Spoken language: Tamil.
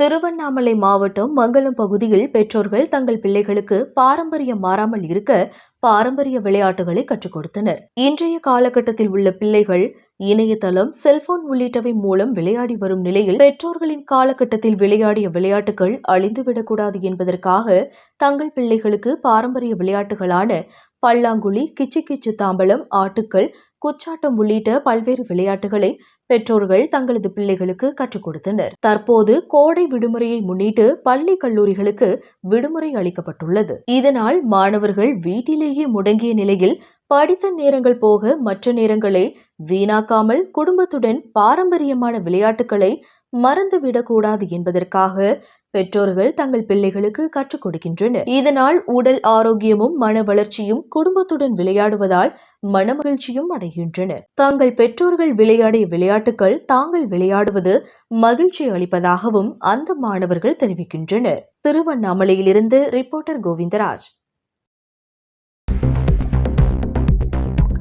திருவண்ணாமலை மாவட்டம் மங்கலம் பகுதியில் பெற்றோர்கள் தங்கள் பிள்ளைகளுக்கு பாரம்பரியம் மாறாமல் இருக்க பாரம்பரிய விளையாட்டுகளை கற்றுக் கொடுத்தனர். இன்றைய காலகட்டத்தில் உள்ள பிள்ளைகள் இணையதளம் செல்போன் உள்ளிட்டவை மூலம் விளையாடி வரும் நிலையில் பெற்றோர்களின் காலகட்டத்தில் விளையாடிய விளையாட்டுகள் அழிந்துவிடக்கூடாது என்பதற்காக தங்கள் பிள்ளைகளுக்கு பாரம்பரிய விளையாட்டுகளான பல்லாங்குழி கிச்சு கிச்சு தாம்பலம் ஆட்டுக்கள் குச்சாட்டம் உள்ளிட்ட பல்வேறு விளையாட்டுகளை பெற்றோர்கள் தங்களது பிள்ளைகளுக்கு கற்றுக் கொடுத்தனர். தற்போது கோடை விடுமுறையை முன்னிட்டு பள்ளி கல்லூரிகளுக்கு விடுமுறை அளிக்கப்பட்டுள்ளது. இதனால் மாணவர்கள் வீட்டிலேயே முடங்கிய நிலையில் படித்த நேரங்கள் போக மற்ற நேரங்களை வீணாக்காமல் குடும்பத்துடன் பாரம்பரியமான விளையாட்டுகளை மறந்துவிடக்கூடாது என்பதற்காக பெற்றோர்கள் தங்கள் பிள்ளைகளுக்கு கற்றுக் கொடுக்கின்றனர். இதனால் உடல் ஆரோக்கியமும் மன வளர்ச்சியும் குடும்பத்துடன் விளையாடுவதால் மனமகிழ்ச்சியும் அடைகின்றனர். தங்கள் பெற்றோர்கள் விளையாடிய விளையாட்டுகள் தாங்கள் விளையாடுவது மகிழ்ச்சி அளிப்பதாகவும் அந்த மாணவர்கள் தெரிவிக்கின்றனர். திருவண்ணாமலையிலிருந்து ரிப்போர்ட்டர் கோவிந்தராஜ்.